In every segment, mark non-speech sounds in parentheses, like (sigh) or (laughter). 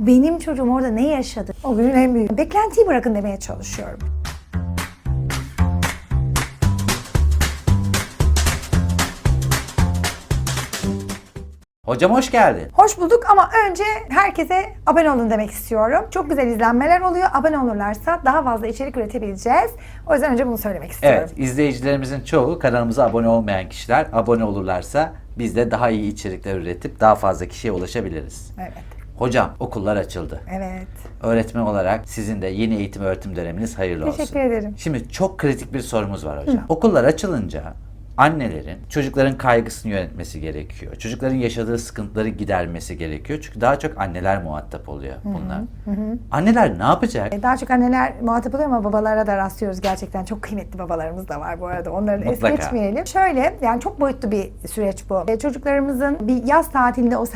Benim çocuğum orada ne yaşadı? O günün en büyük. Beklentiyi bırakın demeye çalışıyorum. Hocam hoş geldin. Hoş bulduk ama önce herkese abone olun demek istiyorum. Çok güzel izlenmeler oluyor. Abone olurlarsa daha fazla içerik üretebileceğiz. O yüzden önce bunu söylemek istiyorum. Evet, izleyicilerimizin çoğu kanalımıza abone olmayan kişiler. Abone olurlarsa biz de daha iyi içerikler üretip daha fazla kişiye ulaşabiliriz. Evet. Hocam okullar açıldı. Evet. Öğretmen olarak sizin de yeni eğitim öğretim döneminiz hayırlı olsun. Teşekkür ederim. Şimdi çok kritik bir sorumuz var hocam. Okullar açılınca annelerin çocukların kaygısını yönetmesi gerekiyor. Çocukların yaşadığı sıkıntıları gidermesi gerekiyor. Çünkü daha çok anneler muhatap oluyor bunlar. Anneler ne yapacak? Daha çok anneler muhatap oluyor ama babalara da rastlıyoruz gerçekten. Çok kıymetli babalarımız da var bu arada. Onları da es Mutlaka. geçmeyelim. Şöyle yani çok boyutlu bir süreç bu. E, Çocuklarımızın bir yaz tatilinde o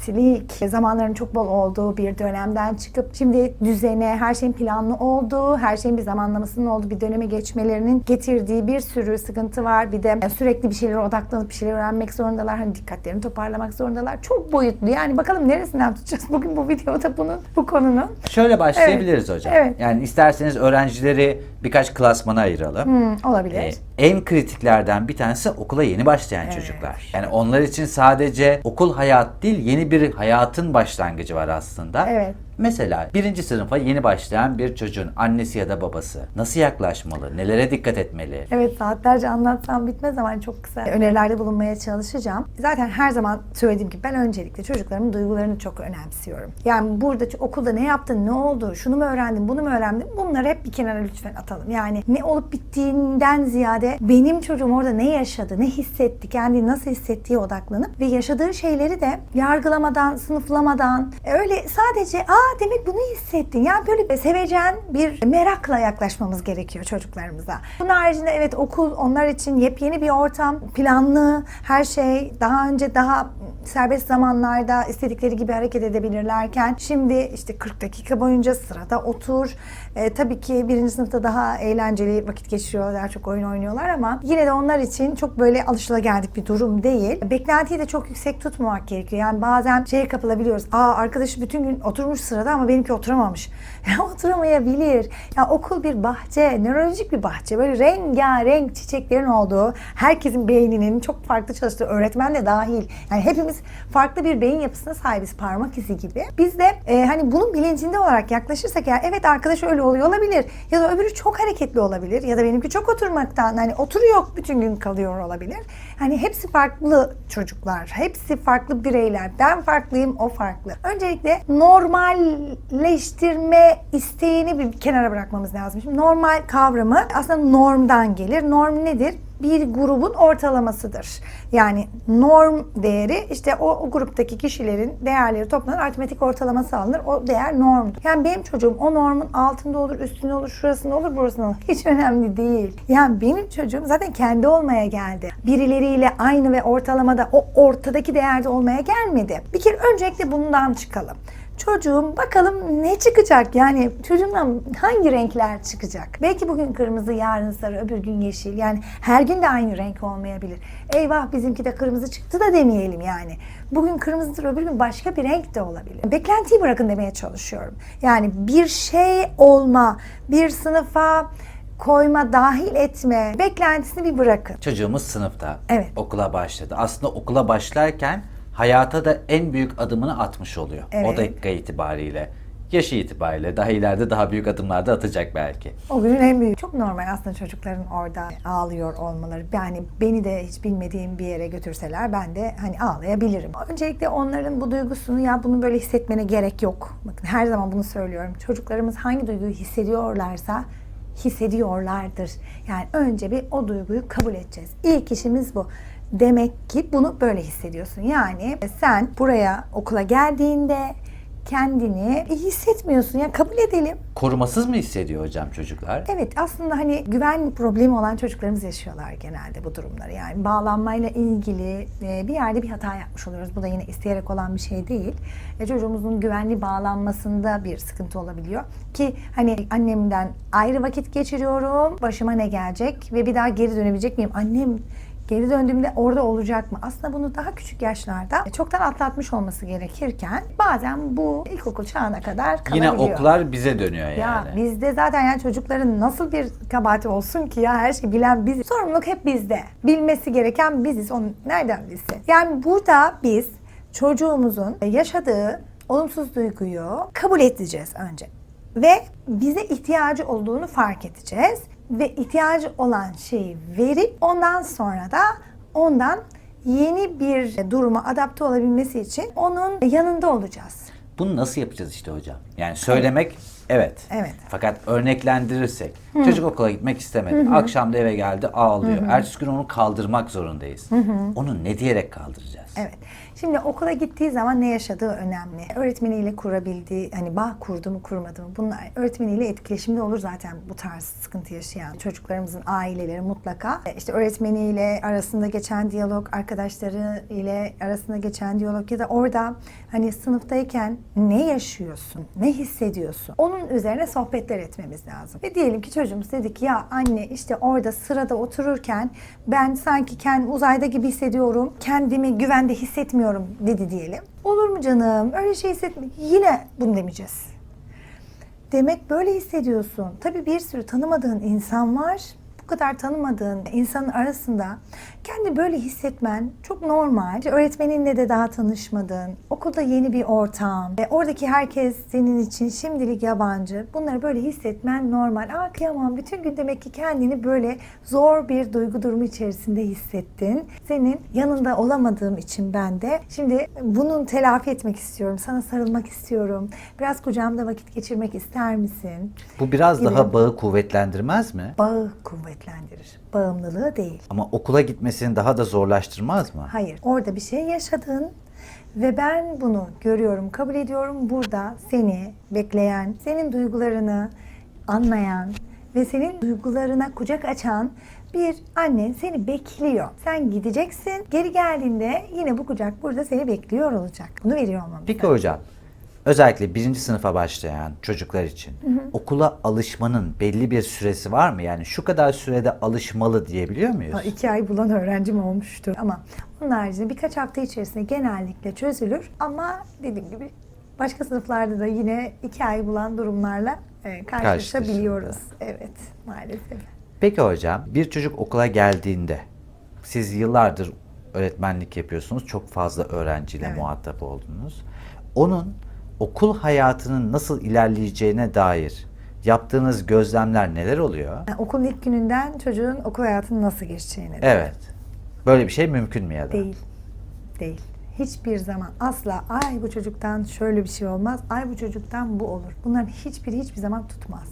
serbestlik zamanların çok bol olduğu bir dönemden çıkıp şimdi düzene, her şeyin planlı olduğu, her şeyin bir zamanlamasının olduğu bir döneme geçmelerinin getirdiği bir sürü sıkıntı var. Bir de sürekli bir şeylere odaklanıp bir şeyler öğrenmek zorundalar. Hani dikkatlerini toparlamak zorundalar. Çok boyutlu. Yani bakalım neresinden tutacağız (laughs) bugün bu videoda bunun, bu konunun. Şöyle başlayabiliriz hocam. Evet. Yani isterseniz öğrencileri birkaç klasmana ayıralım. Hmm, olabilir. Ee, en kritiklerden bir tanesi okula yeni başlayan çocuklar. Yani onlar için sadece okul hayat değil, yeni bir hayatın başlangıcı var aslında. Evet. Mesela birinci sınıfa yeni başlayan bir çocuğun annesi ya da babası nasıl yaklaşmalı, nelere dikkat etmeli? Evet saatlerce anlatsam bitmez ama çok kısa önerilerde bulunmaya çalışacağım. Zaten her zaman söylediğim gibi ben öncelikle çocuklarımın duygularını çok önemsiyorum. Yani burada okulda ne yaptın, ne oldu, şunu mu öğrendin, bunu mu öğrendin bunları hep bir kenara lütfen atalım. Yani ne olup bittiğinden ziyade benim çocuğum orada ne yaşadı, ne hissetti, kendini nasıl hissettiği odaklanıp ve yaşadığı şeyleri de yargılamadan, sınıflamadan e, öyle sadece aa demek bunu hissettin. Yani böyle bir sevecen bir merakla yaklaşmamız gerekiyor çocuklarımıza. Bunun haricinde evet okul onlar için yepyeni bir ortam, planlı, her şey daha önce daha serbest zamanlarda istedikleri gibi hareket edebilirlerken şimdi işte 40 dakika boyunca sırada otur. E, tabii ki birinci sınıfta daha eğlenceli vakit geçiriyorlar, çok oyun oynuyorlar ama yine de onlar için çok böyle alışılageldik bir durum değil. Beklentiyi de çok yüksek tutmamak gerekiyor. Yani bazen şeye kapılabiliyoruz. Aa arkadaşı bütün gün oturmuş sırada ama benimki oturamamış. (laughs) Oturamayabilir. Ya okul bir bahçe, nörolojik bir bahçe. Böyle rengarenk çiçeklerin olduğu, herkesin beyninin çok farklı çalıştığı, öğretmen de dahil. Yani hepimiz farklı bir beyin yapısına sahibiz parmak izi gibi. Biz de e, hani bunun bilincinde olarak yaklaşırsak ya evet arkadaş öyle oluyor olabilir. Ya da öbürü çok hareketli olabilir. Ya da benimki çok oturmaktan hani oturuyor bütün gün kalıyor olabilir. Hani hepsi farklı çocuklar. Hepsi farklı bireyler. Ben farklıyım, o farklı. Öncelikle normalleştirme isteğini bir kenara bırakmamız lazım. Şimdi normal kavramı aslında normdan gelir. Norm nedir? bir grubun ortalamasıdır. Yani norm değeri işte o, o gruptaki kişilerin değerleri toplanır, aritmetik ortalaması alınır. O değer normdur. Yani benim çocuğum o normun altında olur, üstünde olur, şurasında olur, burasında olur. (laughs) Hiç önemli değil. Yani benim çocuğum zaten kendi olmaya geldi. Birileriyle aynı ve ortalamada o ortadaki değerde olmaya gelmedi. Bir kere öncelikle bundan çıkalım. Çocuğum bakalım ne çıkacak yani çocuğumdan hangi renkler çıkacak? Belki bugün kırmızı, yarın sarı, öbür gün yeşil. Yani her gün de aynı renk olmayabilir. Eyvah bizimki de kırmızı çıktı da demeyelim yani. Bugün kırmızıdır, öbür gün başka bir renk de olabilir. Beklentiyi bırakın demeye çalışıyorum. Yani bir şey olma, bir sınıfa koyma, dahil etme beklentisini bir bırakın. Çocuğumuz sınıfta, Evet. okula başladı. Aslında okula başlarken hayata da en büyük adımını atmış oluyor. Evet. O dakika itibariyle. Yaşı itibariyle daha ileride daha büyük adımlar da atacak belki. O günün en büyük. Çok normal aslında çocukların orada ağlıyor olmaları. Yani beni de hiç bilmediğim bir yere götürseler ben de hani ağlayabilirim. Öncelikle onların bu duygusunu ya bunu böyle hissetmene gerek yok. Bakın her zaman bunu söylüyorum. Çocuklarımız hangi duyguyu hissediyorlarsa hissediyorlardır. Yani önce bir o duyguyu kabul edeceğiz. İlk işimiz bu. Demek ki bunu böyle hissediyorsun. Yani sen buraya okula geldiğinde kendini iyi hissetmiyorsun. Ya kabul edelim. Korumasız mı hissediyor hocam çocuklar? Evet aslında hani güven problemi olan çocuklarımız yaşıyorlar genelde bu durumları. Yani bağlanmayla ilgili e, bir yerde bir hata yapmış oluyoruz. Bu da yine isteyerek olan bir şey değil. E, çocuğumuzun güvenli bağlanmasında bir sıkıntı olabiliyor. Ki hani annemden ayrı vakit geçiriyorum. Başıma ne gelecek ve bir daha geri dönebilecek miyim? Annem Geri döndüğümde orada olacak mı? Aslında bunu daha küçük yaşlarda çoktan atlatmış olması gerekirken bazen bu ilkokul çağına kadar Yine kalabiliyor. oklar bize dönüyor yani. Ya bizde zaten yani çocukların nasıl bir kabahati olsun ki ya her şeyi bilen biziz. Sorumluluk hep bizde. Bilmesi gereken biziz. Onu nereden bilsin? Yani burada biz çocuğumuzun yaşadığı olumsuz duyguyu kabul edeceğiz önce. Ve bize ihtiyacı olduğunu fark edeceğiz. Ve ihtiyacı olan şeyi verip ondan sonra da ondan yeni bir duruma adapte olabilmesi için onun yanında olacağız. Bunu nasıl yapacağız işte hocam? Yani söylemek evet. Evet. Fakat örneklendirirsek çocuk okula gitmek istemedi. Akşam da eve geldi ağlıyor. Ertesi gün onu kaldırmak zorundayız. Onu ne diyerek kaldıracağız? Evet. Şimdi okula gittiği zaman ne yaşadığı önemli. Öğretmeniyle kurabildiği, hani bağ kurdu mu kurmadı mı? Bunlar öğretmeniyle etkileşimde olur zaten bu tarz sıkıntı yaşayan çocuklarımızın aileleri mutlaka. E, İşte öğretmeniyle arasında geçen diyalog, arkadaşları ile arasında geçen diyalog ya da orada hani sınıftayken ne yaşıyorsun, ne hissediyorsun? Onun üzerine sohbetler etmemiz lazım. Ve diyelim ki çocuğumuz dedi ki ya anne işte orada sırada otururken ben sanki kendi uzayda gibi hissediyorum. Kendimi güvende hissetmiyorum dedi diyelim. Olur mu canım? Öyle şey hissetme. Yine bunu demeyeceğiz. Demek böyle hissediyorsun. Tabii bir sürü tanımadığın insan var. Kadar tanımadığın insanın arasında kendi böyle hissetmen çok normal. Öğretmeninle de daha tanışmadın. Okulda yeni bir ortam. E, oradaki herkes senin için şimdilik yabancı. Bunları böyle hissetmen normal. Aa kıyamam bütün gün demek ki kendini böyle zor bir duygu durumu içerisinde hissettin. Senin yanında olamadığım için ben de şimdi bunun telafi etmek istiyorum. Sana sarılmak istiyorum. Biraz kucağımda vakit geçirmek ister misin? Bu biraz Gibi. daha bağı kuvvetlendirmez mi? Bağı kuvvetlendirir. Bağımlılığı değil. Ama okula gitmesini daha da zorlaştırmaz mı? Hayır. Orada bir şey yaşadın ve ben bunu görüyorum, kabul ediyorum. Burada seni bekleyen, senin duygularını anlayan ve senin duygularına kucak açan bir anne seni bekliyor. Sen gideceksin. Geri geldiğinde yine bu kucak burada seni bekliyor olacak. Bunu veriyor olmamız Peki hocam, özellikle birinci sınıfa başlayan çocuklar için okula alışmanın belli bir süresi var mı? Yani şu kadar sürede alışmalı diyebiliyor muyuz? Ha, iki ay bulan öğrencim olmuştu. Ama onun haricinde birkaç hafta içerisinde genellikle çözülür. Ama dediğim gibi başka sınıflarda da yine iki ay bulan durumlarla e, karşılaşabiliyoruz. Evet maalesef. Peki hocam, bir çocuk okula geldiğinde siz yıllardır öğretmenlik yapıyorsunuz. Çok fazla öğrenciyle Evet. muhatap oldunuz. Onun okul hayatının nasıl ilerleyeceğine dair yaptığınız gözlemler neler oluyor? Yani okulun ilk gününden çocuğun okul hayatının nasıl geçeceğini. Evet. Böyle bir şey mümkün mü ya da? Değil. Değil. Hiçbir zaman asla ay bu çocuktan şöyle bir şey olmaz, ay bu çocuktan bu olur. Bunların hiçbiri hiçbir zaman tutmaz.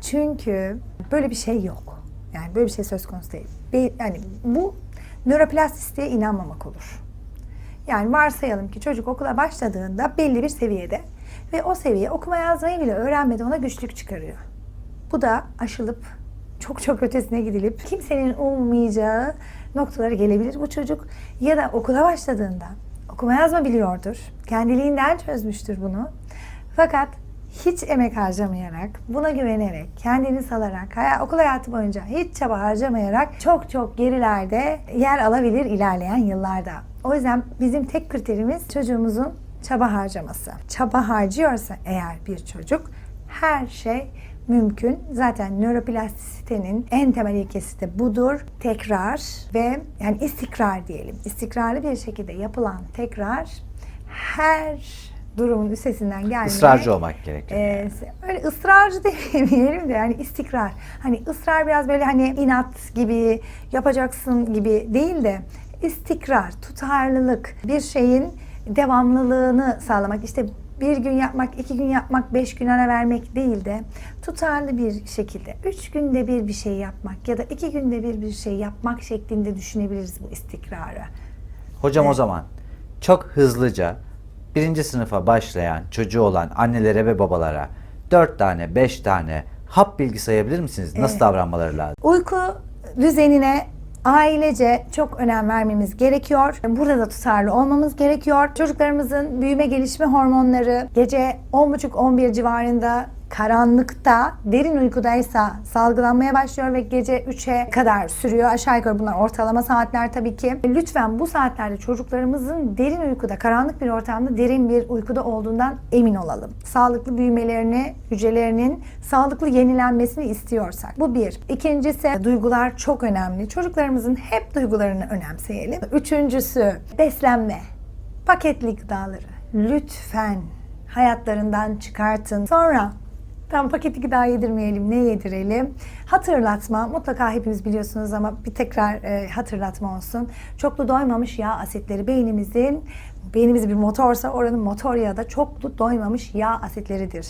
Çünkü böyle bir şey yok. Yani böyle bir şey söz konusu değil. Yani bu nöroplastisiteye inanmamak olur. Yani varsayalım ki çocuk okula başladığında belli bir seviyede ve o seviye okuma yazmayı bile öğrenmedi ona güçlük çıkarıyor. Bu da aşılıp çok çok ötesine gidilip kimsenin ummayacağı noktalara gelebilir bu çocuk. Ya da okula başladığında okuma yazma biliyordur. Kendiliğinden çözmüştür bunu. Fakat hiç emek harcamayarak, buna güvenerek, kendini salarak, haya- okul hayatı boyunca hiç çaba harcamayarak çok çok gerilerde yer alabilir ilerleyen yıllarda. O yüzden bizim tek kriterimiz çocuğumuzun çaba harcaması. Çaba harcıyorsa eğer bir çocuk her şey mümkün. Zaten nöroplastisitenin en temel ilkesi de budur. Tekrar ve yani istikrar diyelim. İstikrarlı bir şekilde yapılan tekrar her durumun üstesinden gelmeye Israrcı olmak gerekiyor. ee, öyle ısrarcı (laughs) demeyelim de yani istikrar. Hani ısrar biraz böyle hani inat gibi yapacaksın gibi değil de istikrar, tutarlılık, bir şeyin devamlılığını sağlamak. İşte bir gün yapmak, iki gün yapmak, beş gün ara vermek değil de tutarlı bir şekilde üç günde bir bir şey yapmak ya da iki günde bir bir şey yapmak şeklinde düşünebiliriz bu istikrarı. Hocam o Evet. zaman çok hızlıca birinci sınıfa başlayan çocuğu olan annelere ve babalara dört tane, beş tane hap bilgi sayabilir misiniz? Nasıl davranmaları lazım? Uyku düzenine ailece çok önem vermemiz gerekiyor. Burada da tutarlı olmamız gerekiyor. Çocuklarımızın büyüme gelişme hormonları gece 10.30-11 civarında karanlıkta derin uykudaysa salgılanmaya başlıyor ve gece 3'e kadar sürüyor. Aşağı yukarı bunlar ortalama saatler tabii ki. Lütfen bu saatlerde çocuklarımızın derin uykuda, karanlık bir ortamda derin bir uykuda olduğundan emin olalım. Sağlıklı büyümelerini, hücrelerinin sağlıklı yenilenmesini istiyorsak. Bu bir. İkincisi duygular çok önemli. Çocuklarımızın hep duygularını önemseyelim. Üçüncüsü beslenme. Paketli gıdaları lütfen hayatlarından çıkartın. Sonra Tam paketli gıda yedirmeyelim, ne yedirelim? Hatırlatma, mutlaka hepiniz biliyorsunuz ama bir tekrar e, hatırlatma olsun. Çoklu doymamış yağ asitleri beynimizin, beynimiz bir motorsa oranın motor yağı da çoklu doymamış yağ asitleridir.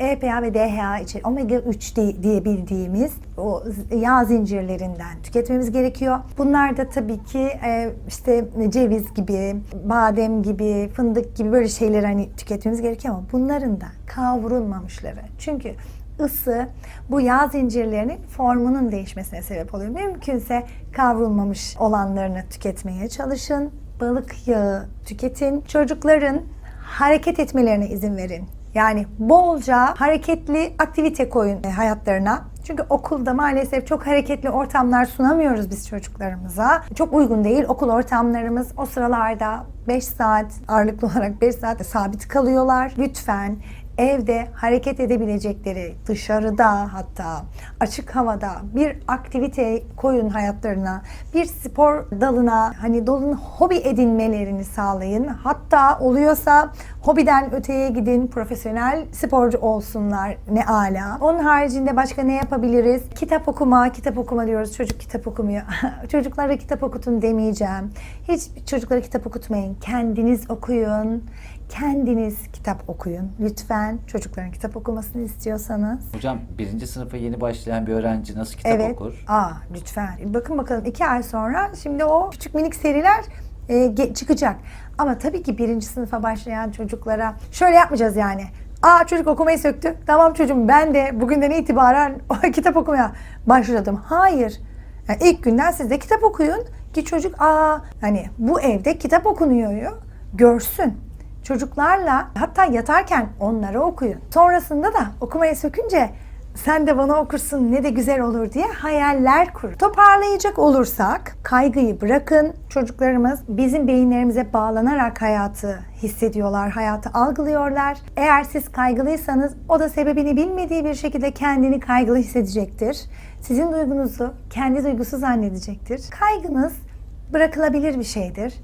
EPA ve DHA için omega 3 di- diye bildiğimiz o yağ zincirlerinden tüketmemiz gerekiyor. Bunlar da tabii ki e, işte ceviz gibi, badem gibi, fındık gibi böyle şeyleri hani tüketmemiz gerekiyor ama bunların da kavrulmamışları. Çünkü ısı bu yağ zincirlerinin formunun değişmesine sebep oluyor. Mümkünse kavrulmamış olanlarını tüketmeye çalışın. Balık yağı tüketin. Çocukların hareket etmelerine izin verin. Yani bolca hareketli aktivite koyun e, hayatlarına. Çünkü okulda maalesef çok hareketli ortamlar sunamıyoruz biz çocuklarımıza. Çok uygun değil okul ortamlarımız. O sıralarda 5 saat ağırlıklı (laughs) olarak 5 saat sabit kalıyorlar. Lütfen evde hareket edebilecekleri, dışarıda hatta açık havada bir aktivite koyun hayatlarına, bir spor dalına, hani dalın hobi edinmelerini sağlayın. Hatta oluyorsa hobiden öteye gidin, profesyonel sporcu olsunlar ne ala. Onun haricinde başka ne yapabiliriz? Kitap okuma, kitap okuma diyoruz. Çocuk kitap okumuyor. (laughs) Çocuklara kitap okutun demeyeceğim. Hiç çocuklara kitap okutmayın. Kendiniz okuyun kendiniz kitap okuyun. Lütfen çocukların kitap okumasını istiyorsanız. Hocam birinci sınıfa yeni başlayan bir öğrenci nasıl kitap evet. okur? Aa lütfen. Bakın bakalım iki ay sonra şimdi o küçük minik seriler e, çıkacak. Ama tabii ki birinci sınıfa başlayan çocuklara şöyle yapmayacağız yani. Aa çocuk okumayı söktü. Tamam çocuğum ben de bugünden itibaren (laughs) kitap okumaya başladım. Hayır. Yani ilk günden siz de kitap okuyun ki çocuk aa hani bu evde kitap okunuyor görsün. Çocuklarla hatta yatarken onları okuyun. Sonrasında da okumayı sökünce sen de bana okursun ne de güzel olur diye hayaller kurun. Toparlayacak olursak kaygıyı bırakın. Çocuklarımız bizim beyinlerimize bağlanarak hayatı hissediyorlar, hayatı algılıyorlar. Eğer siz kaygılıysanız o da sebebini bilmediği bir şekilde kendini kaygılı hissedecektir. Sizin duygunuzu kendi duygusu zannedecektir. Kaygınız bırakılabilir bir şeydir.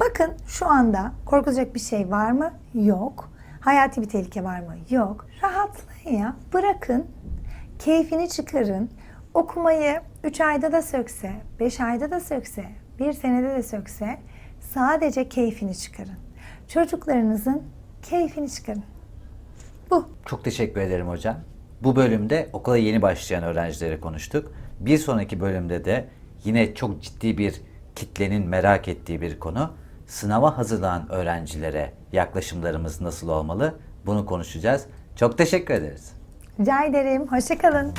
Bakın şu anda korkulacak bir şey var mı? Yok. Hayati bir tehlike var mı? Yok. Rahatlayın ya. Bırakın. Keyfini çıkarın. Okumayı 3 ayda da sökse, 5 ayda da sökse, 1 senede de sökse sadece keyfini çıkarın. Çocuklarınızın keyfini çıkarın. Bu. Çok teşekkür ederim hocam. Bu bölümde okula yeni başlayan öğrencilere konuştuk. Bir sonraki bölümde de yine çok ciddi bir kitlenin merak ettiği bir konu. Sınava hazırlanan öğrencilere yaklaşımlarımız nasıl olmalı? Bunu konuşacağız. Çok teşekkür ederiz. Rica ederim. Hoşçakalın.